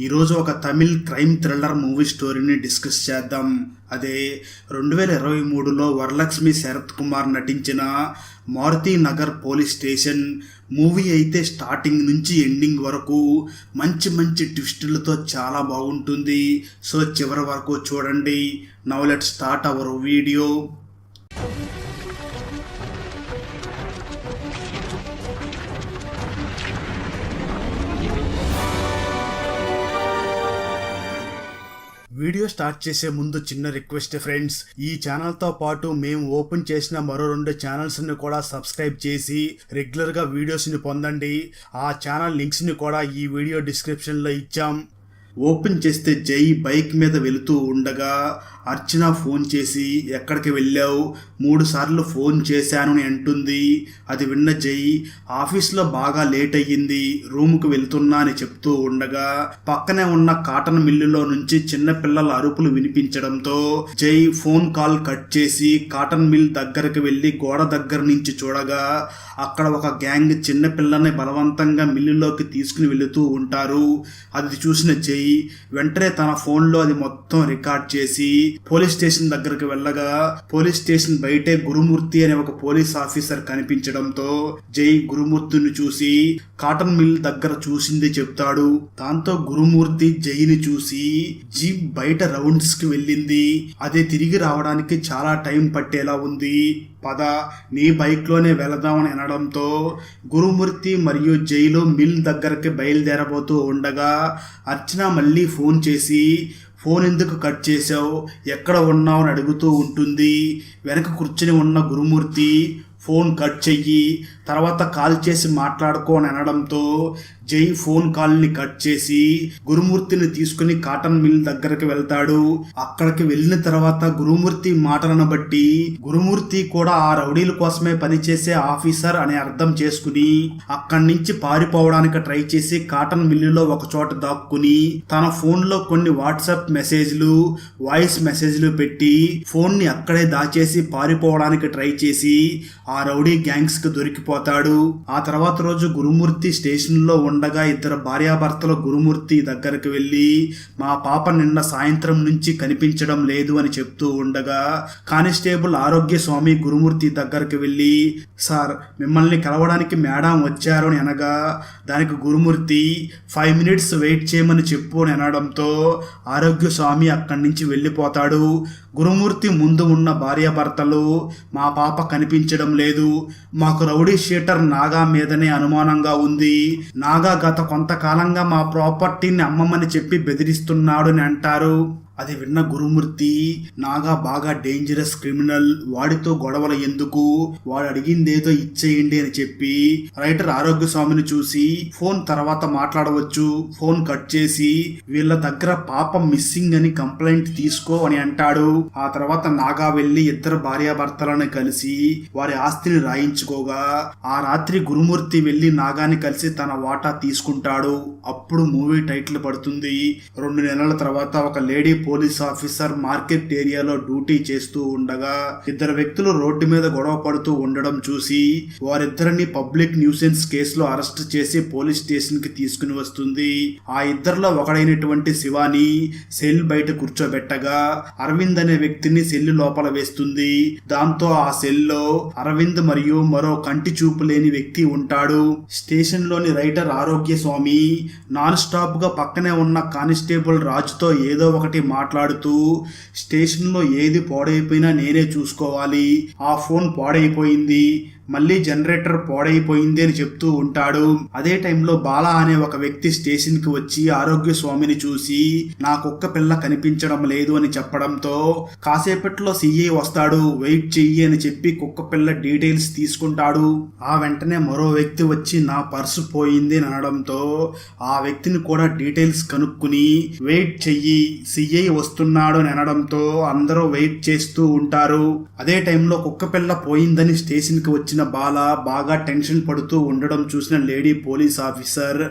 ఈరోజు ఒక Tamil crime thriller movie స్టోరీని డిస్కస్ చేద్దాం. అదే రెండు వేల ఇరవై మూడులో వరలక్ష్మి శరత్ కుమార్ నటించిన Maruthi Nagar police station movie అయితే స్టార్టింగ్ నుంచి ఎండింగ్ వరకు మంచి మంచి ట్విస్టులతో చాలా బాగుంటుంది. సో చివరి వరకు చూడండి. Now let start our video. Video start చేసే ముందు చిన్న రిక్వెస్ట్ ఫ్రెండ్స్ ఈ ఛానల్తో పాటు మేము ఓపెన్ చేసిన మరో రెండు ఛానల్స్ని కూడా సబ్స్క్రైబ్ చేసి రెగ్యులర్గా వీడియోస్ని పొందండి. ఆ ఛానల్ లింక్స్ని కూడా ఈ వీడియో డిస్క్రిప్షన్లో ఇచ్చాం. ఓపెన్ చేస్తే జై బైక్ మీద వెళుతూ ఉండగా అర్చన ఫోన్ చేసి ఎక్కడికి వెళ్ళావు? మూడు సార్లు ఫోన్ చేశాను అని అంటుంది. అది విన్న జై ఆఫీస్లో బాగా లేట్ అయ్యింది రూముకు వెళ్తున్నా అని చెప్తూ ఉండగా పక్కనే ఉన్న కాటన్ మిల్లులో నుంచి చిన్న పిల్లల అరుపులు వినిపించడంతో జై ఫోన్ కాల్ కట్ చేసి కాటన్ మిల్ దగ్గరికి వెళ్ళి గోడ దగ్గర నుంచి చూడగా అక్కడ ఒక గ్యాంగ్ చిన్నపిల్లని బలవంతంగా మిల్లులోకి తీసుకుని వెళుతూ ఉంటారు. అది చూసిన జై వెంటనే తన ఫోన్లో అది మొత్తం రికార్డ్ చేసి పోలీస్ స్టేషన్ దగ్గరకు వెళ్ళగా పోలీస్ స్టేషన్ బయటే గురుమూర్తి అనే ఒక పోలీస్ ఆఫీసర్ కనిపించడంతో జై గురుమూర్తిని చూసి కాటన్ మిల్ దగ్గర చూసింది చెప్తాడు. దాంతో గురుమూర్తి జైని చూసి జీప్ బయట రౌండ్స్కి వెళ్ళింది. అదే తిరిగి రావడానికి చాలా టైం పట్టేలా ఉంది. పద నీ బైక్లోనే వెళదామని అనడంతో గురుమూర్తి మరియు జైలు మిల్ దగ్గరికి బయలుదేరబోతూ ఉండగా అర్చన మళ్ళీ ఫోన్ చేసి ఫోన్ ఎందుకు కట్ చేసావు ఎక్కడ ఉన్నావు అని అడుగుతూ ఉంటుంది. వెనక కూర్చుని ఉన్న గురుమూర్తి ఫోన్ కట్ చెయ్యి తర్వాత కాల్ చేసి మాట్లాడుకో అని అనడంతో జై ఫోన్ కాల్ని కట్ చేసి గురుమూర్తిని తీసుకుని కాటన్ మిల్ దగ్గరికి వెళ్తాడు. అక్కడికి వెళ్ళిన తర్వాత గురుమూర్తి మాటలను బట్టి గురుమూర్తి కూడా ఆ రౌడీల కోసమే పనిచేసే ఆఫీసర్ అని అర్థం చేసుకుని అక్కడి నుంచి పారిపోవడానికి ట్రై చేసి కాటన్ మిల్లులో ఒక చోట దాక్కుని తన ఫోన్లో కొన్ని వాట్సాప్ మెసేజ్లు వాయిస్ మెసేజ్లు పెట్టి ఫోన్ని అక్కడే దాచేసి పారిపోవడానికి ట్రై చేసి ఆ రౌడీ గ్యాంగ్స్కి దొరికిపోతాడు. ఆ తర్వాత రోజు గురుమూర్తి స్టేషన్లో ఉండగా ఇద్దరు భార్యాభర్తలు గురుమూర్తి దగ్గరకు వెళ్ళి మా పాప నిన్న సాయంత్రం నుంచి కనిపించడం లేదు అని చెప్తూ ఉండగా కానిస్టేబుల్ ఆరోగ్య స్వామి గురుమూర్తి దగ్గరకు వెళ్ళి సార్ మిమ్మల్ని కలవడానికి మేడం వచ్చారు అని అనగా దానికి గురుమూర్తి ఫైవ్ మినిట్స్ వెయిట్ చేయమని చెప్పు అని అనడంతో ఆరోగ్య స్వామి అక్కడి నుంచి వెళ్ళిపోతాడు గురుమూర్తి ముందు ఉన్న భార్యాభర్తలు మా పాప కనిపించడం లేదు. మాకు రౌడీ షీటర్ నాగా మీదనే అనుమానంగా ఉంది. నాగా గత కొంతకాలంగా మా ప్రాపర్టీని అమ్మమని చెప్పి బెదిరిస్తున్నాడు అని అంటారు. అది విన్న గురుమూర్తి నాగా బాగా డేంజరస్ క్రిమినల్ వాడితో గొడవలు ఎందుకు? వాడు అడిగిందేదో ఇచ్చేయండి అని చెప్పి రైటర్ ఆరోగ్య స్వామిని చూసి ఫోన్ తర్వాత మాట్లాడవచ్చు ఫోన్ కట్ చేసి వీళ్ళ దగ్గర పాపం మిస్సింగ్ అని కంప్లైంట్ తీసుకో అని అంటాడు. ఆ తర్వాత నాగా వెళ్ళి ఇద్దరు భార్యాభర్తలను కలిసి వారి ఆస్తిని రాయించుకోగా ఆ రాత్రి గురుమూర్తి వెళ్ళి నాగాని కలిసి తన వాటా తీసుకుంటాడు. అప్పుడు మూవీ టైటిల్ పడుతుంది. రెండు నెలల తర్వాత ఒక లేడీ పోలీస్ ఆఫీసర్ మార్కెట్ ఏరియాలో డ్యూటీ చేస్తూ ఉండగా ఇద్దరు వ్యక్తులు రోడ్డు మీద గొడవ పడుతూ ఉండడం చూసి వారిద్దరిని పబ్లిక్ న్యూసెన్స్ కేసులో అరెస్ట్ చేసి పోలీస్ స్టేషన్కి తీసుకుని వస్తుంది. ఆ ఇద్దరిలో ఒకడైనటువంటి శివాని సెల్ బయట కూర్చోబెట్టగా అరవింద్ అనే వ్యక్తిని సెల్ లోపల వేస్తుంది. దాంతో ఆ సెల్లో అరవింద్ మరియు మరో కంటి చూపు లేని వ్యక్తి ఉంటాడు. స్టేషన్లోని రైటర్ ఆరోగ్య స్వామి నాన్ స్టాప్గా పక్కనే ఉన్న కానిస్టేబుల్ రాజుతో ఏదో ఒకటి మాట్లాడుతూ స్టేషన్లో ఏది పాడైపోయినా నేనే చూసుకోవాలి. ఆ ఫోన్ పాడైపోయింది. మళ్ళీ జనరేటర్ పాడైపోయింది అని చెప్తూ ఉంటాడు. అదే టైంలో బాలా అనే ఒక వ్యక్తి స్టేషన్కి వచ్చి ఆరోగ్య స్వామిని చూసి నా కుక్క పిల్ల కనిపించడం లేదు అని చెప్పడంతో కాసేపట్లో సిఐ వస్తాడు. వెయిట్ చెయ్యి అని చెప్పి కుక్క పిల్ల డీటెయిల్స్ తీసుకుంటాడు. ఆ వెంటనే మరో వ్యక్తి వచ్చి నా పర్సు పోయింది అని అనడంతో ఆ వ్యక్తిని కూడా డీటెయిల్స్ కనుక్కుని వెయిట్ చెయ్యి సిఐ వస్తున్నాడు అని అనడంతో అందరూ వెయిట్ చేస్తూ ఉంటారు. అదే టైంలో కుక్క పిల్ల పోయిందని స్టేషన్కి వచ్చిన బాల బాగా టెన్షన్ పడుతూ ఉండడం చూసిన లేడీ పోలీస్ ఆఫీసర్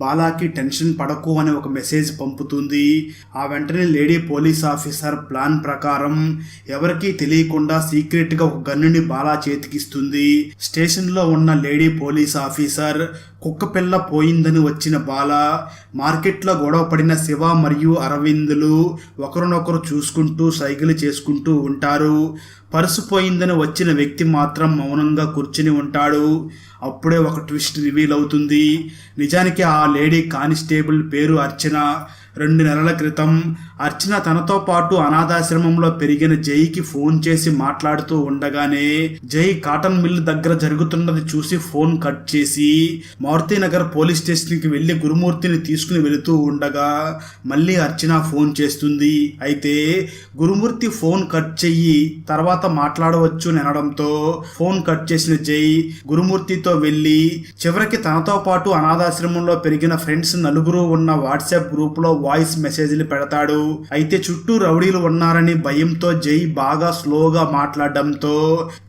బాలాకి టెన్షన్ పడకు అని ఒక మెసేజ్ పంపుతుంది. ఆ వెంటనే లేడీ పోలీస్ ఆఫీసర్ ప్లాన్ ప్రకారం ఎవరికీ తెలియకుండా సీక్రెట్గా ఒక గన్నుని బాలా చేతికిస్తుంది. స్టేషన్లో ఉన్న లేడీ పోలీస్ ఆఫీసర్ కుక్క పిల్ల పోయిందని వచ్చిన బాల మార్కెట్లో గొడవ పడిన శివ మరియు అరవిందులు ఒకరినొకరు చూసుకుంటూ సైకిల్ చేసుకుంటూ ఉంటారు. పర్సు పోయిందని వచ్చిన వ్యక్తి మాత్రం మౌనంగా కూర్చుని ఉంటాడు. అప్పుడే ఒక ట్విస్ట్ రివీల్ అవుతుంది. నిజానికి ఆ లేడీ కానిస్టేబుల్ పేరు అర్చన రెండు నెలల క్రితం అర్చన తనతో పాటు అనాథాశ్రమంలో పెరిగిన జైకి ఫోన్ చేసి మాట్లాడుతూ ఉండగానే జై కాటన్ మిల్ దగ్గర జరుగుతున్నది చూసి ఫోన్ కట్ చేసి మారుతినగర్ పోలీస్ స్టేషన్కి వెళ్ళి గురుమూర్తిని తీసుకుని వెళుతూ ఉండగా మళ్ళీ అర్చన ఫోన్ చేస్తుంది. అయితే గురుమూర్తి ఫోన్ కట్ చెయ్యి తర్వాత మాట్లాడవచ్చు అని అనడంతో ఫోన్ కట్ చేసిన జై గురుమూర్తితో వెళ్ళి చివరికి తనతో పాటు అనాథాశ్రమంలో పెరిగిన ఫ్రెండ్స్ నలుగురు ఉన్న వాట్సాప్ గ్రూప్లో వాయిస్ మెసేజ్లు పెడతాడు. అయితే చుట్టూ రౌడీలు ఉన్నారని భయంతో జై బాగా స్లోగా మాట్లాడడంతో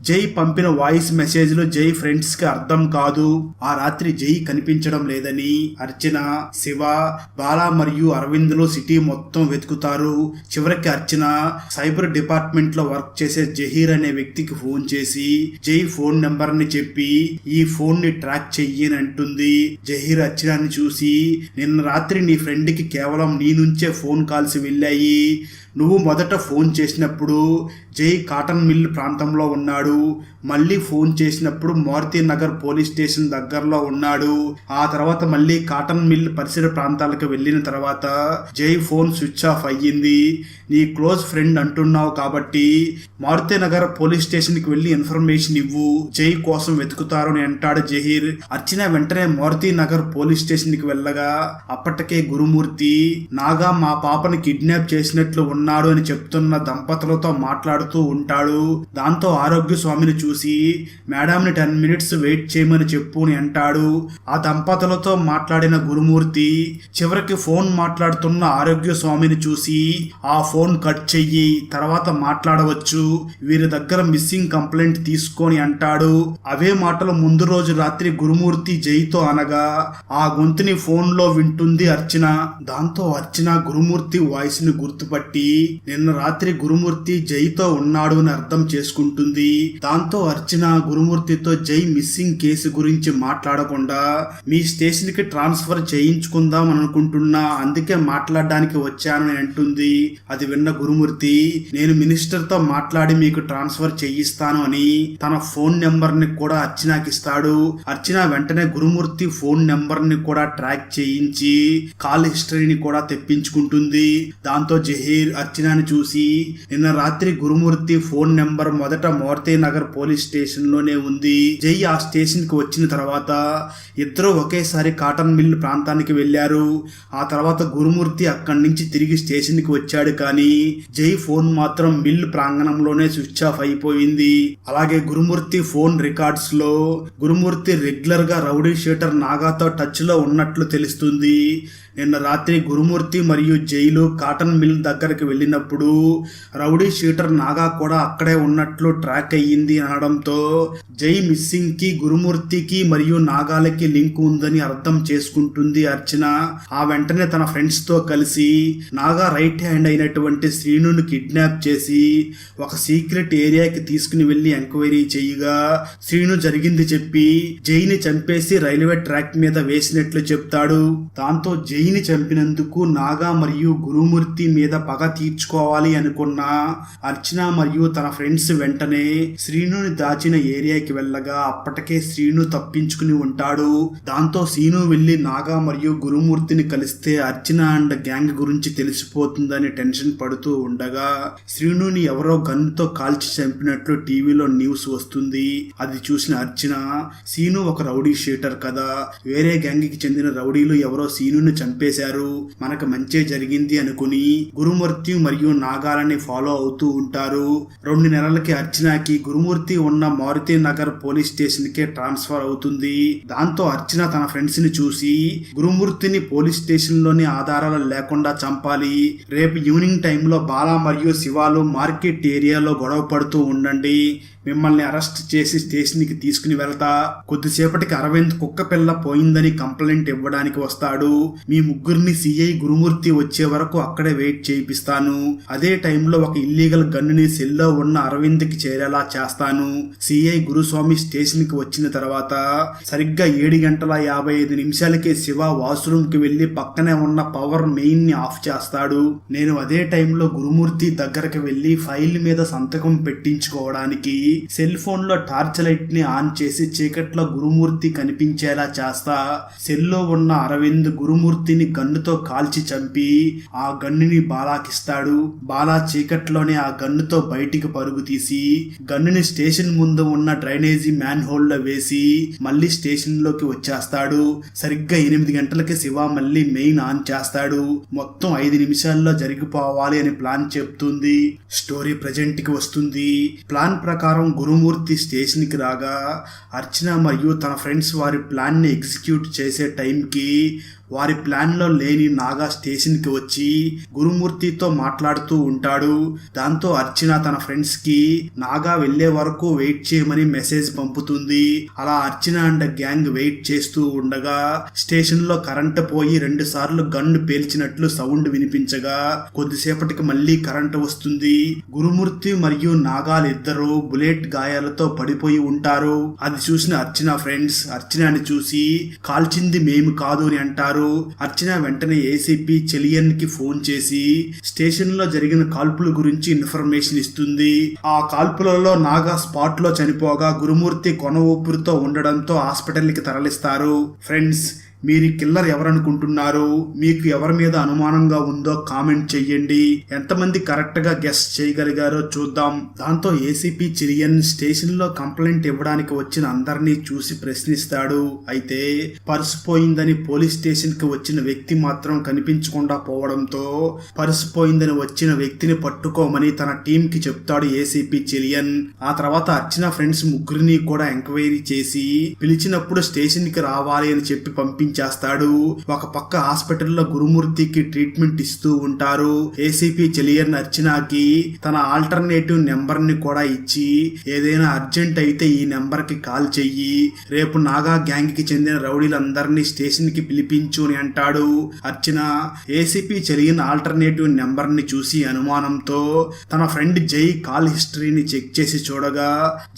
జై పంపిన వాయిస్ మెసేజ్లు జై ఫ్రెండ్స్కి అర్థం కాదు. ఆ రాత్రి జై కనిపించడం లేదని అర్చన శివ బాలా మరియు అరవింద్లో సిటీ మొత్తం వెతుకుతారు. చివరికి అర్చన సైబర్ డిపార్ట్మెంట్లో వర్క్ చేసే జహీర్ అనే వ్యక్తికి ఫోన్ చేసి జై ఫోన్ నెంబర్ని చెప్పి ఈ ఫోన్ని ట్రాక్ చెయ్యని అంటుంది. జహీర్ అర్చనాన్ని చూసి నిన్న రాత్రి నీ ఫ్రెండ్కి కేవలం నీ నుంచే ఫోన్ కాల్స్ بالله నువ్వు మొదట ఫోన్ చేసినప్పుడు జై కాటన్ మిల్ ప్రాంతంలో ఉన్నాడు. మళ్ళీ ఫోన్ చేసినప్పుడు మారుతి నగర్ పోలీస్ స్టేషన్ దగ్గరలో ఉన్నాడు. ఆ తర్వాత మళ్ళీ కాటన్ మిల్ పరిసర ప్రాంతాలకు వెళ్ళిన తర్వాత జై ఫోన్ స్విచ్ ఆఫ్ అయ్యింది. నీ క్లోజ్ ఫ్రెండ్ అంటున్నావు కాబట్టి మారుతి నగర్ పోలీస్ స్టేషన్కి వెళ్ళి ఇన్ఫర్మేషన్ ఇవ్వు. జై కోసం వెతుకుతారు అని అంటాడు జహీర్. అర్చన వెంటనే మారుతి నగర్ పోలీస్ స్టేషన్కి వెళ్ళగా అప్పటికే గురుమూర్తి నాగా మా పాపని కిడ్నాప్ చేసినట్లు ఉన్నాడు అని చెప్తున్న దంపతులతో మాట్లాడుతూ ఉంటాడు. దాంతో ఆరోగ్య స్వామిని చూసి మేడంని టెన్ మినిట్స్ వెయిట్ చేయమని చెప్పు అని అంటాడు. ఆ దంపతులతో మాట్లాడిన గురుమూర్తి చివరికి ఫోన్ మాట్లాడుతున్న ఆరోగ్య స్వామిని చూసి ఆ ఫోన్ కట్ చెయ్యి తర్వాత మాట్లాడవచ్చు. వీరి దగ్గర మిస్సింగ్ కంప్లైంట్ తీసుకొని అంటాడు. అవే మాటలు ముందు రోజు రాత్రి గురుమూర్తి జైతో అనగా ఆ గొంతుని ఫోన్లో వింటుంది అర్చన. దాంతో అర్చన గురుమూర్తి వాయిస్ని నిన్న రాత్రి గురుమూర్తి జైతో ఉన్నాడు అని అర్థం చేసుకుంటుంది. దాంతో అర్చన గురుమూర్తితో జై మిస్సింగ్ కేసు గురించి మాట్లాడకుండా మీ స్టేషన్కి ట్రాన్స్ఫర్ చేయించుకుందాం అని అనుకుంటున్నా అందుకే మాట్లాడడానికి వచ్చానని అంటుంది. అది విన్న గురుమూర్తి నేను మినిస్టర్తో మాట్లాడి మీకు ట్రాన్స్ఫర్ చేయిస్తాను అని తన ఫోన్ నెంబర్ని కూడా అర్చనాకిస్తాడు అర్చన వెంటనే గురుమూర్తి ఫోన్ నెంబర్ని కూడా ట్రాక్ చేయించి కాల్ హిస్టరీని కూడా తెప్పించుకుంటుంది. దాంతో జహీర్ అర్చనని చూసి నిన్న రాత్రి గురుమూర్తి ఫోన్ నెంబర్ మొదట మోర్తే నగర్ పోలీస్ స్టేషన్లోనే ఉంది. జై ఆ స్టేషన్కి వచ్చిన తర్వాత ఇద్దరు ఒకేసారి కాటన్ మిల్ ప్రాంతానికి వెళ్ళారు ఆ తర్వాత గురుమూర్తి అక్కడి నుంచి తిరిగి స్టేషన్కి వచ్చాడు కానీ జై ఫోన్ మాత్రం మిల్ ప్రాంగణంలోనే స్విచ్ ఆఫ్ అయిపోయింది. అలాగే గురుమూర్తి ఫోన్ రికార్డ్స్లో గురుమూర్తి రెగ్యులర్గా రౌడీ షీటర్ నాగాతో టచ్లో ఉన్నట్లు తెలుస్తుంది. నిన్న రాత్రి గురుమూర్తి మరియు జైలు కాటన్ మిల్ దగ్గరికి వెళ్ళినప్పుడు రౌడీ షీటర్ నాగా కూడా అక్కడే ఉన్నట్లు ట్రాక్ అయ్యింది అనడంతో జై మిస్సింగ్కి గురుమూర్తికి మరియు నాగాలకి లింక్ ఉందని అర్థం చేసుకుంటుంది అర్చన. ఆ వెంటనే తన ఫ్రెండ్స్తో కలిసి నాగా రైట్ హ్యాండ్ అయినటువంటి శ్రీనుని కిడ్నాప్ చేసి ఒక సీక్రెట్ ఏరియాకి తీసుకుని వెళ్ళి ఎంక్వైరీ చేయగా శ్రీను జరిగింది చెప్పి జైని చంపేసి రైల్వే ట్రాక్ మీద వేసినట్లు చెప్తాడు. దాంతో జై జైని చంపినందుకు నాగా మరియు గురుమూర్తి మీద పగ తీర్చుకోవాలి అనుకున్న అర్చన మరియు తన ఫ్రెండ్స్ వెంటనే శ్రీనుని దాచిన ఏరియాకి వెళ్ళగా అప్పటికే శ్రీను తప్పించుకుని ఉంటాడు. దాంతో శ్రీను వెళ్ళి నాగా మరియు గురుమూర్తిని కలిస్తే అర్చన అండ్ గ్యాంగ్ గురించి తెలిసిపోతుందని టెన్షన్ పడుతూ ఉండగా శ్రీనుని ఎవరో గన్తో కాల్చి చంపినట్లు టీవీలో న్యూస్ వస్తుంది. అది చూసిన అర్చన సీను ఒక రౌడీ షీటర్ కదా. వేరే గ్యాంగ్కి చెందిన రౌడీలు ఎవరో సీనుని చంపేశారు. మనకు మంచే జరిగింది అనుకుని గురుమూర్తి మరియు నాగాలని ఫాలో అవుతూ ఉంటారు. రెండు నెలలకి అర్చనకి గురుమూర్తి ఉన్న మారుతి నగర్ పోలీస్ స్టేషన్ కే ట్రాన్స్ఫర్ అవుతుంది. దాంతో అర్చన తన ఫ్రెండ్స్ని చూసి గురుమూర్తిని పోలీస్ స్టేషన్లోని ఆధారాలు లేకుండా చంపాలి. రేపు ఈవినింగ్ టైంలో బాలా మరియు శివాలు మార్కెట్ ఏరియాలో గొడవ పడుతూ ఉండండి. మిమ్మల్ని అరెస్ట్ చేసి స్టేషన్కి తీసుకుని వెళ్తా. కొద్దిసేపటికి అరవింద్ కుక్క పిల్ల పోయిందని కంప్లైంట్ ఇవ్వడానికి వస్తాడు. మీ ముగ్గురిని సిఐ గురుమూర్తి వచ్చే వరకు అక్కడే వెయిట్ చేయిపిస్తాను. అదే టైంలో ఒక ఇల్లీగల్ గన్నుని సెల్లో ఉన్న అరవింద్కి చేరేలా చేస్తాను. సిఐ గురుస్వామి స్టేషన్కి వచ్చిన తర్వాత సరిగ్గా ఏడు గంటల యాభై ఐదు నిమిషాలకే శివ వాష్రూమ్కి వెళ్ళి పక్కనే ఉన్న పవర్ మెయిన్ని ఆఫ్ చేస్తాడు. నేను అదే టైంలో గురుమూర్తి దగ్గరకు వెళ్ళి ఫైల్ మీద సంతకం పెట్టించుకోవడానికి సెల్ ఫోన్లో టార్చ్ లైట్ని ఆన్ చేసి చీకట్లో గురుమూర్తి కనిపించేలా చేస్తా. సెల్లో ఉన్న అరవింద్ గురుమూర్తిని గన్నుతో కాల్చి చంపి ఆ గన్నుని బాలాకిస్తాడు. బాలా చీకట్లోనే ఆ గన్నుతో బయటికి పరుగు తీసి గన్నుని స్టేషన్ ముందు ఉన్న డ్రైనేజీ మ్యాన్ హోల్లో వేసి మళ్ళీ స్టేషన్లోకి వచ్చేస్తాడు. సరిగ్గా ఎనిమిది గంటలకి శివ మళ్ళీ మెయిన్ ఆన్ చేస్తాడు. మొత్తం ఐదు నిమిషాల్లో జరిగిపోవాలి అని ప్లాన్ చెప్తుంది. స్టోరీ ప్రజెంట్కి వస్తుంది. ప్లాన్ ప్రకారం గురుమూర్తి స్టేషన్కి రాగా అర్చన మరియు తన ఫ్రెండ్స్ వారి ప్లాన్ని ఎగ్జిక్యూట్ చేసే టైంకి వారి ప్లాన్లో లేని నాగా స్టేషన్కి వచ్చి గురుమూర్తితో మాట్లాడుతూ ఉంటాడు. దాంతో అర్చన తన ఫ్రెండ్స్కి నాగా వెళ్ళే వరకు వెయిట్ చేయమని మెసేజ్ పంపుతుంది. అలా అర్చన అండ్ గ్యాంగ్ వెయిట్ చేస్తూ ఉండగా స్టేషన్లో కరెంటు పోయి రెండు సార్లు గన్ను పేల్చినట్లు సౌండ్ వినిపించగా కొద్దిసేపటికి మళ్ళీ కరెంటు వస్తుంది. గురుమూర్తి మరియు నాగాలిద్దరూ బుల్లెట్ గాయాలతో పడిపోయి ఉంటారు. అది చూసిన అర్చన ఫ్రెండ్స్ అర్చనని చూసి కాల్చింది మేము కాదు అని అంటారు. అర్చన వెంటనే ఏసీపీ చెలియన్కి ఫోన్ చేసి స్టేషన్లో జరిగిన కాల్పుల గురించి ఇన్ఫర్మేషన్ ఇస్తుంది. ఆ కాల్పులలో నాగా స్పాట్లో చనిపోగా గురుమూర్తి కొన ఊపిరితో ఉండడంతో హాస్పిటల్కి తరలిస్తారు. ఫ్రెండ్స్ మీరు కిల్లర్ ఎవరనుకుంటున్నారు? మీకు ఎవరి మీద అనుమానంగా ఉందో కామెంట్ చెయ్యండి. ఎంతమంది కరెక్ట్గా గెస్ట్ చేయగలిగారో చూద్దాం. దాంతో ఏసీపీ చిరియన్ స్టేషన్లో కంప్లైంట్ ఇవ్వడానికి వచ్చిన అందరినీ చూసి ప్రశ్నిస్తాడు. అయితే పర్సు పోయిందని పోలీస్ స్టేషన్కి వచ్చిన వ్యక్తి మాత్రం కనిపించకుండా పోవడంతో పర్సు పోయిందని వచ్చిన వ్యక్తిని పట్టుకోమని తన టీం కి చెప్తాడు ఏసీపీ చిలియన్ ఆ తర్వాత అర్చన ఫ్రెండ్స్ ముగ్గురిని కూడా ఎంక్వైరీ చేసి పిలిచినప్పుడు స్టేషన్కి రావాలి అని చెప్పి చేస్తాడు. ఒక పక్క హాస్పిటల్లో గురుమూర్తికి ట్రీట్మెంట్ ఇస్తూ ఉంటారు. ఏసీపీ చెలియన్ అర్చనాకి తన ఆల్టర్నేటివ్ నెంబర్ని కూడా ఇచ్చి ఏదైనా అర్జెంట్ అయితే ఈ నెంబర్కి కాల్ చెయ్యి. రేపు నాగా గ్యాంగ్కి చెందిన రౌడీలందరినీ స్టేషన్కి పిలిపించు అని అంటాడు అర్చన ఏసీపీ చెలియన్ ఆల్టర్నేటివ్ నెంబర్ని చూసి అనుమానంతో తన ఫ్రెండ్ జై కాల్ హిస్టరీని చెక్ చేసి చూడగా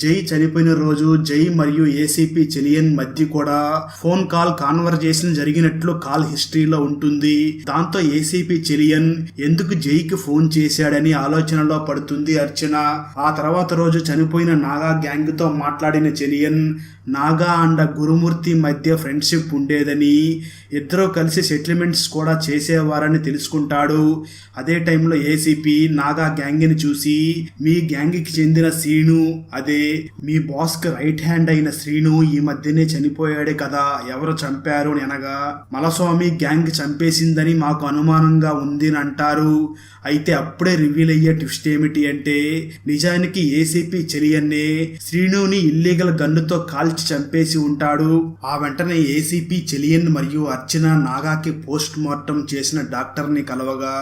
జై చనిపోయిన రోజు జై మరియు ఏసీపీ చెలియన్ మధ్య కూడా ఫోన్ కాల్ కాన్వర్జేషన్ జరిగినట్లు కాల్ హిస్టరీలో ఉంటుంది. దాంతో ఏసీపీ చెలియన్ ఎందుకు జైకి ఫోన్ చేశాడని ఆలోచనలో పడుతుంది అర్చన. ఆ తర్వాత రోజు చనిపోయిన నాగా గ్యాంగ్తో మాట్లాడిన చెలియన్ నాగా అండ్ గురుమూర్తి మధ్య ఫ్రెండ్షిప్ ఉండేదని ఇద్దరూ కలిసి సెటిల్మెంట్స్ కూడా చేసేవారని తెలుసుకుంటాడు. అదే టైంలో ఏసీపీ నాగా గ్యాంగ్ని చూసి మీ గ్యాంగ్కి చెందిన శ్రీను అదే మీ బాస్కి రైట్ హ్యాండ్ అయిన శ్రీను ఈ మధ్యనే చనిపోయాడే కదా ఎవరు చంపారు? అని అనగా మలస్వామి గ్యాంగ్ చంపేసిందని మాకు అనుమానంగా ఉంది అని అంటారు. అయితే అప్పుడే రివీల్ అయ్యే ట్విస్ట్ ఏమిటి అంటే నిజానికి ఏసీపీ చెలియన్నే శ్రీనుని ఇల్లీగల్ గన్నుతో కాల్చి చంపేసి ఉంటాడు. ఆ వెంటనే ఏసీపీ చెలియన్ మరియు అర్చన నాగాకి పోస్ట్ మార్టం చేసిన డాక్టర్ని కలవగా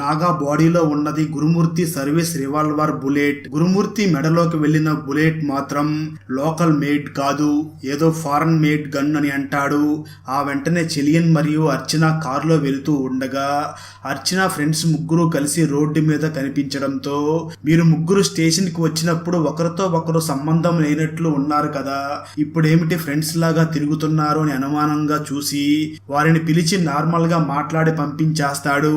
నాగా బాడీలో ఉన్నది Gurumurthy service revolver bullet. Gurumurthy మెడలోకి వెళ్ళిన బుల్లెట్ మాత్రం లోకల్ మేడ్ కాదు ఏదో ఫారెన్ మేడ్ గన్ అని అంటాడు. ఆ వెంటనే చెలియన్ మరియు అర్చన కారులో వెళుతూ ఉండగా అర్చన ఫ్రెండ్స్ ముగ్గురు కలిసి రోడ్డు మీద కనిపించడంతో మీరు ముగ్గురు స్టేషన్కి వచ్చినప్పుడు ఒకరితో ఒకరు సంబంధం లేనట్లు ఉన్నారు కదా ఇప్పుడేమిటి ఫ్రెండ్స్ లాగా తిరుగుతున్నారు అని అనుమానంగా చూసి వారిని పిలిచి నార్మల్గా మాట్లాడి పంపించేస్తాడు.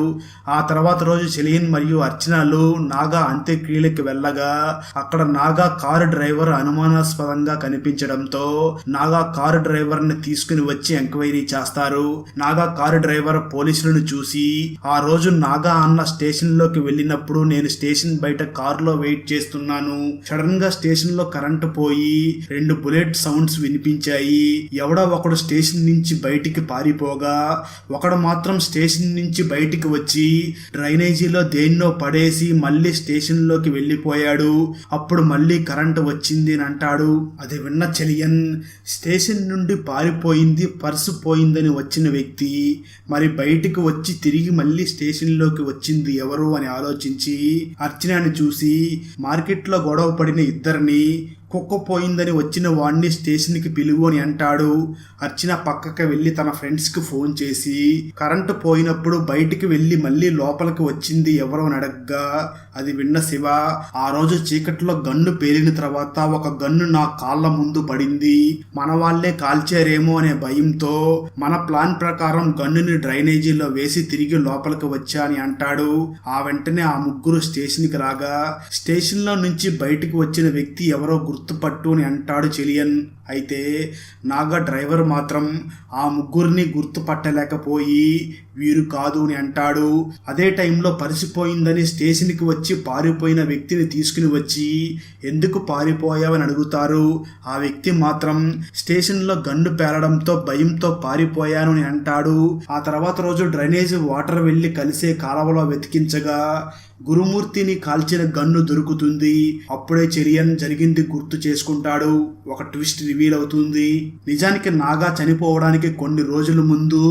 ఆ తర్వాత రోజు చెలియన్ మరియు అర్చనలు నాగా అంత్యక్రియలకు వెళ్ళగా అక్కడ నాగా కారు డ్రైవర్ అనుమానాస్పదంగా కనిపించడంతో నాగా కారు డ్రైవర్ని తీసుకుని వచ్చి ఎంక్వైరీ చేస్తారు. నాగా కారు డ్రైవర్ పోలీసులను చూసి ఆ రోజు నాగా అన్న స్టేషన్లోకి వెళ్ళినప్పుడు నేను స్టేషన్ బయట కారులో వెయిట్ చేస్తున్నాను. సడన్గా స్టేషన్లో కరెంటు పోయి రెండు బుల్లెట్ సౌండ్స్ వినిపించాయి. ఎవడో ఒకడు స్టేషన్ నుంచి బయటికి పారిపోగా ఒకడు మాత్రం స్టేషన్ నుంచి బయటికి వచ్చి డ్రైనేజీలో దేన్నో పడేసి మళ్ళీ స్టేషన్లోకి వెళ్ళిపోయాడు. అప్పుడు మళ్ళీ కరెంటు వచ్చింది అని అంటాడు. అది విన్న చెలియన్ స్టేషన్ నుండి పారిపోయింది పర్సు పోయిందని వచ్చిన వ్యక్తి. మరి బయటికి వచ్చి తిరిగి మళ్ళీ స్టేషన్లోకి వచ్చింది ఎవరు? అని ఆలోచించి అర్చనని చూసి మార్కెట్లో గొడవ పడిన ఇద్దరిని కుక్క పోయిందని వచ్చిన వాణ్ణి స్టేషన్కి పిలువు అని అంటాడు. అర్చన పక్కకి వెళ్ళి తన ఫ్రెండ్స్కి ఫోన్ చేసి కరెంటు పోయినప్పుడు బయటికి వెళ్ళి మళ్ళీ లోపలికి వచ్చింది ఎవరో అని అడగ్గా. అది విన్న శివ ఆ రోజు చీకట్లో గన్ను పేలిన తర్వాత ఒక గన్ను నా కాళ్ళ ముందు పడింది. మన వాళ్ళే కాల్చారేమో అనే భయంతో మన ప్లాన్ ప్రకారం గన్నుని డ్రైనేజీలో వేసి తిరిగి లోపలికి వచ్చా అని అంటాడు. ఆ వెంటనే ఆ ముగ్గురు స్టేషన్కి రాగా స్టేషన్లో నుంచి బయటికి వచ్చిన వ్యక్తి ఎవరో గుర్తు గుర్తుపట్టు అని అంటాడు చెలియన్. అయితే నాగా డ్రైవర్ మాత్రం ఆ ముగ్గురిని గుర్తుపట్టలేకపోయి వీరు కాదు అని అంటాడు. అదే టైంలో పరిసిపోయిందని స్టేషన్కి వచ్చి పారిపోయిన వ్యక్తిని తీసుకుని వచ్చి ఎందుకు పారిపోయావని అడుగుతారు. ఆ వ్యక్తి మాత్రం స్టేషన్లో గన్ను పేలడంతో భయంతో పారిపోయాను అని అంటాడు. ఆ తర్వాత రోజు డ్రైనేజ్ వాటర్ వెళ్ళి కలిసే కాలవలో వెతికించగా గురుమూర్తిని కాల్చిన గన్ను దొరుకుతుంది. అప్పుడే చెరియన్ జరిగింది గుర్తు చేసుకుంటాడు. ఒక ట్విస్ట్ రివీల్ అవుతుంది నిజానికి నాగా చనిపోవడానికి కొన్ని రోజుల ముందు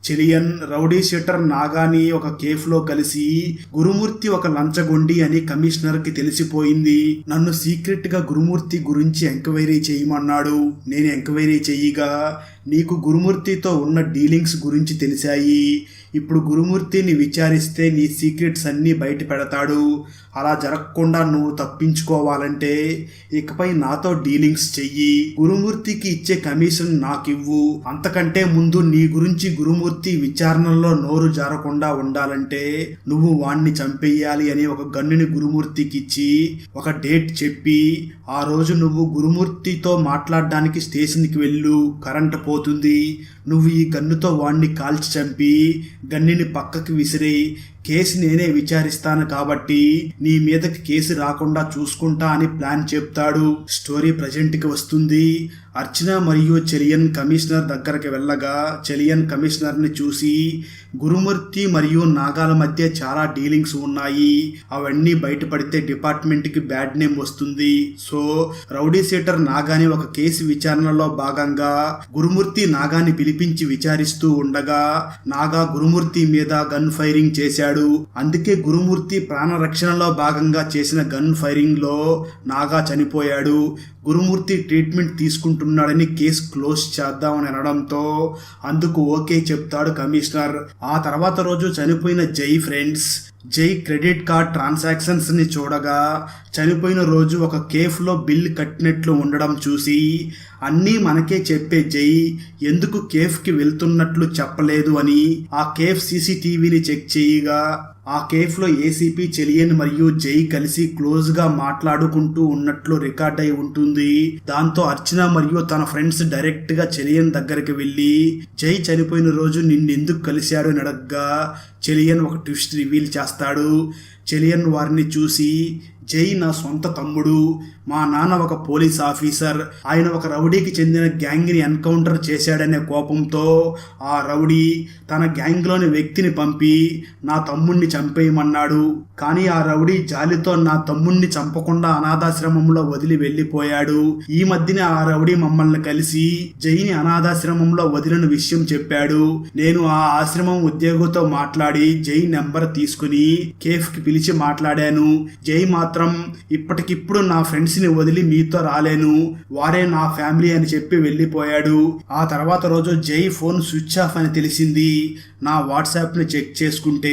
చెలియన్ రౌడీ షెటర్ నాగాని ఒక కేఫ్లో కలిసి గురుమూర్తి ఒక లంచగొండి అని కమిషనర్కి తెలిసిపోయింది. నన్ను సీక్రెట్గా గురుమూర్తి గురించి ఎంక్వైరీ చేయమన్నాడు. నేను ఎంక్వైరీ చేయగా నీకు గురుమూర్తితో ఉన్న డీలింగ్స్ గురించి తెలిసాయి. ఇప్పుడు గురుమూర్తిని విచారిస్తే నీ సీక్రెట్స్ అన్నీ బయట పెడతాడు. అలా జరగకుండా నువ్వు తప్పించుకోవాలంటే ఇకపై నాతో డీలింగ్స్ చెయ్యి. గురుమూర్తికి ఇచ్చే కమిషన్ నాకివ్వు. అంతకంటే ముందు నీ గురించి గురుమూర్తి విచారణలో నోరు జారకుండా ఉండాలంటే నువ్వు వాణ్ణి చంపేయాలి అని ఒక గన్నుని గురుమూర్తికి ఇచ్చి ఒక డేట్ చెప్పి ఆ రోజు నువ్వు గురుమూర్తితో మాట్లాడడానికి స్టేషన్కి వెళ్ళు కరెంట్ పోతుంది. నువ్వు ఈ గన్నుతో వాణ్ణి కాల్చి చంపి గన్నిని పక్కకి విసిరి కేసు నేనే విచారిస్తాను కాబట్టి నీ మీదకి కేసు రాకుండా చూసుకుంటా అని ప్లాన్ చెప్తాడు. స్టోరీ ప్రజెంట్కి వస్తుంది. అర్చన మరియు చెలియన్ కమిషనర్ దగ్గరికి వెళ్ళగా చెలియన్ కమిషనర్ని చూసి గురుమూర్తి మరియు నాగాల మధ్య చాలా డీలింగ్స్ ఉన్నాయి. అవన్నీ బయటపడితే డిపార్ట్మెంట్కి బ్యాడ్ నేమ్ వస్తుంది. సో రౌడీ సీటర్ నాగాని ఒక కేసు విచారణలో భాగంగా గురుమూర్తి నాగాని పిలిపించి విచారిస్తూ ఉండగా నాగా గురుమూర్తి మీద గన్ ఫైరింగ్ చేశాడు. అందుకే గురుమూర్తి ప్రాణరక్షణలో భాగంగా చేసిన గన్ ఫైరింగ్లో నాగా చనిపోయాడు. గురుమూర్తి ట్రీట్మెంట్ తీసుకుంటున్నాడని కేసు క్లోజ్ చేద్దామని అనడంతో అందుకు ఓకే చెప్తాడు కమిషనర్. ఆ తర్వాత రోజు చనిపోయిన జై ఫ్రెండ్స్ జై క్రెడిట్ కార్డ్ ట్రాన్సాక్షన్స్ని చూడగా చనిపోయిన రోజు ఒక కేఫ్లో బిల్ కట్టినట్లు ఉండడం చూసి అన్నీ మనకే చెప్పే జై ఎందుకు కేఫ్కి వెళ్తున్నట్లు చెప్పలేదు అని ఆ కేఫ్ సీసీటీవీని చెక్ చేయగా ఆ కేఫ్లో ఏసీపీ చెలియన్ మరియు జై కలిసి క్లోజ్గా మాట్లాడుకుంటూ ఉన్నట్లు రికార్డ్ అయి ఉంటుంది. దాంతో అర్చన మరియు తన ఫ్రెండ్స్ డైరెక్ట్గా చెలియన్ దగ్గరికి వెళ్ళి జై చనిపోయిన రోజు నిన్నెందుకు కలిశాడు అని అడగ్గా చెలియన్ ఒక ట్విస్ట్ రివీల్ చేస్తాడు. చెలియన్ వారిని చూసి జై నా సొంత తమ్ముడు మా నాన్న ఒక పోలీస్ ఆఫీసర్. ఆయన ఒక రౌడీకి చెందిన గ్యాంగ్ని ఎన్కౌంటర్ చేశాడనే కోపంతో ఆ రౌడీ తన గ్యాంగ్లోని వ్యక్తిని పంపి నా తమ్ముణ్ణి చంపేయమన్నాడు. కానీ ఆ రౌడీ జాలితో నా తమ్ముణ్ణి చంపకుండా అనాథాశ్రమంలో వదిలి వెళ్ళిపోయాడు. ఈ మధ్యనే ఆ రౌడీ మమ్మల్ని కలిసి జైని అనాథాశ్రమంలో వదిలిన విషయం చెప్పాడు. నేను ఆ ఆశ్రమం ఉద్యోగితో మాట్లాడి జై నెంబర్ తీసుకుని కేఫ్కి పిలిచి మాట్లాడాను. జై మాత్రం ఇప్పటికిప్పుడు నా ఫ్రెండ్స్ ఫ్రెండ్స్ని వదిలి మీతో రాలేను. వారే నా ఫ్యామిలీ అని చెప్పి వెళ్ళిపోయాడు. ఆ తర్వాత రోజు జై ఫోన్ స్విచ్ ఆఫ్ అని తెలిసింది. నా వాట్సాప్ని చెక్ చేసుకుంటే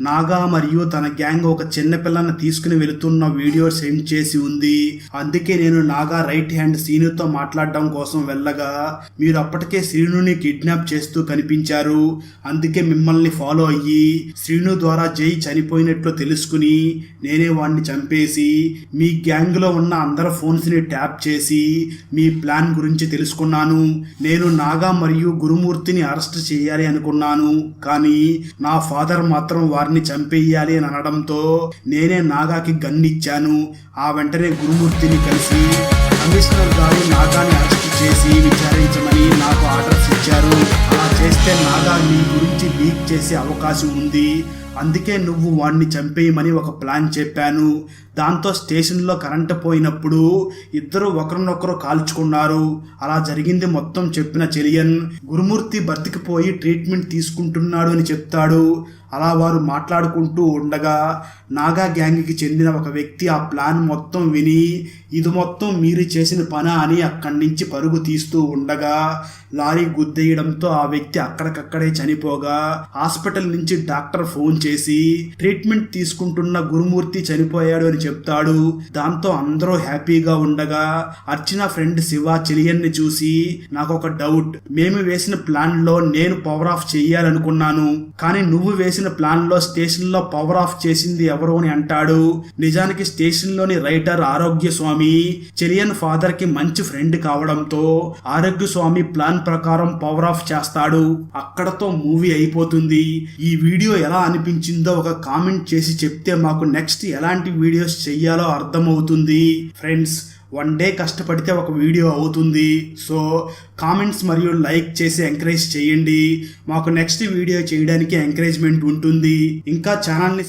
నాగా మరియు తన గ్యాంగ్ ఒక చిన్న పిల్లని తీసుకుని వెళుతున్న వీడియో సెండ్ చేసి ఉంది. అందుకే నేను నాగా రైట్ హ్యాండ్ సీనుతో మాట్లాడడం కోసం వెళ్ళగా మీరు అప్పటికే శ్రీనుని కిడ్నాప్ చేస్తూ కనిపించారు. అందుకే మిమ్మల్ని ఫాలో అయ్యి శ్రీను ద్వారా జై చనిపోయినట్లు తెలుసుకుని నేనే వాడిని చంపేసి మీ గ్యాంగ్లో ఉన్న అందరి ఫోన్స్ని ట్యాప్ చేసి మీ ప్లాన్ గురించి తెలుసుకున్నాను. నేను నాగా మరియు గురుమూర్తిని అరెస్ట్ చేయాలి అనుకున్నాను. కానీ నా ఫాదర్ మాత్రం వారిని చంపేయాలి అని అనడంతో నేనే నాగాకి గన్నిచ్చాను ఆ వెంటనే గురుమూర్తిని కలిసి కమిషనర్ గారు నాగాని అరెస్ట్ చేసి విచారించమని నాకు ఆర్డర్స్ ఇచ్చారు. అలా చేస్తే నాగా మీ గురించి లీక్ చేసే అవకాశం ఉంది. అందుకే నువ్వు వాడిని చంపేయమని ఒక ప్లాన్ చెప్పాను. దాంతో స్టేషన్లో కరెంటు పోయినప్పుడు ఇద్దరు ఒకరినొకరు కాల్చుకున్నారు. అలా జరిగింది మొత్తం చెప్పిన చెలియన్. గురుమూర్తి బతికిపోయి ట్రీట్మెంట్ తీసుకుంటున్నాడు అని చెప్తాడు. అలా వారు మాట్లాడుకుంటూ ఉండగా నాగా గ్యాంగ్కి చెందిన ఒక వ్యక్తి ఆ ప్లాన్ మొత్తం విని ఇది మొత్తం మీరు చేసిన పని? అని అక్కడి నుంచి పరుగు తీస్తూ ఉండగా లారీ గుద్దేయడంతో ఆ వ్యక్తి అక్కడికక్కడే చనిపోగా హాస్పిటల్ నుంచి డాక్టర్ ఫోన్ చేసి ట్రీట్మెంట్ తీసుకుంటున్న గురుమూర్తి చనిపోయాడు అని చెప్తాడు. దాంతో అందరూ హ్యాపీగా ఉండగా అర్చన ఫ్రెండ్ శివ చెలియన్ని చూసి నాకు ఒక డౌట్. మేము వేసిన ప్లాన్లో నేను పవర్ ఆఫ్ చేయాలనుకున్నాను. కానీ నువ్వు వేసిన ప్లాన్లో స్టేషన్లో పవర్ ఆఫ్ చేసింది ఎవరు అని అంటాడు. నిజానికి స్టేషన్లోని రైటర్ ఆరోగ్య స్వామి చెలియన్ ఫాదర్కి మంచి ఫ్రెండ్ కావడంతో ఆరోగ్య స్వామి ప్లాన్ ప్రకారం పవర్ ఆఫ్ చేస్తాడు. అక్కడతో మూవీ అయిపోతుంది. ఈ వీడియో ఎలా అనిపించిందో ఒక కామెంట్ చేసి చెప్తే మాకు నెక్స్ట్ ఎలాంటి వీడియోస్ చెయ్యాలో అర్థమవుతుంది. ఫ్రెండ్స్ వన్ డే కష్టపడితే ఒక వీడియో అవుతుంది. సో కామెంట్స్ మరియు లైక్ చేసి ఎంకరేజ్ చేయండి. మాకు నెక్స్ట్ వీడియో చేయడానికి ఎంకరేజ్మెంట్ ఉంటుంది. ఇంకా ఛానల్ని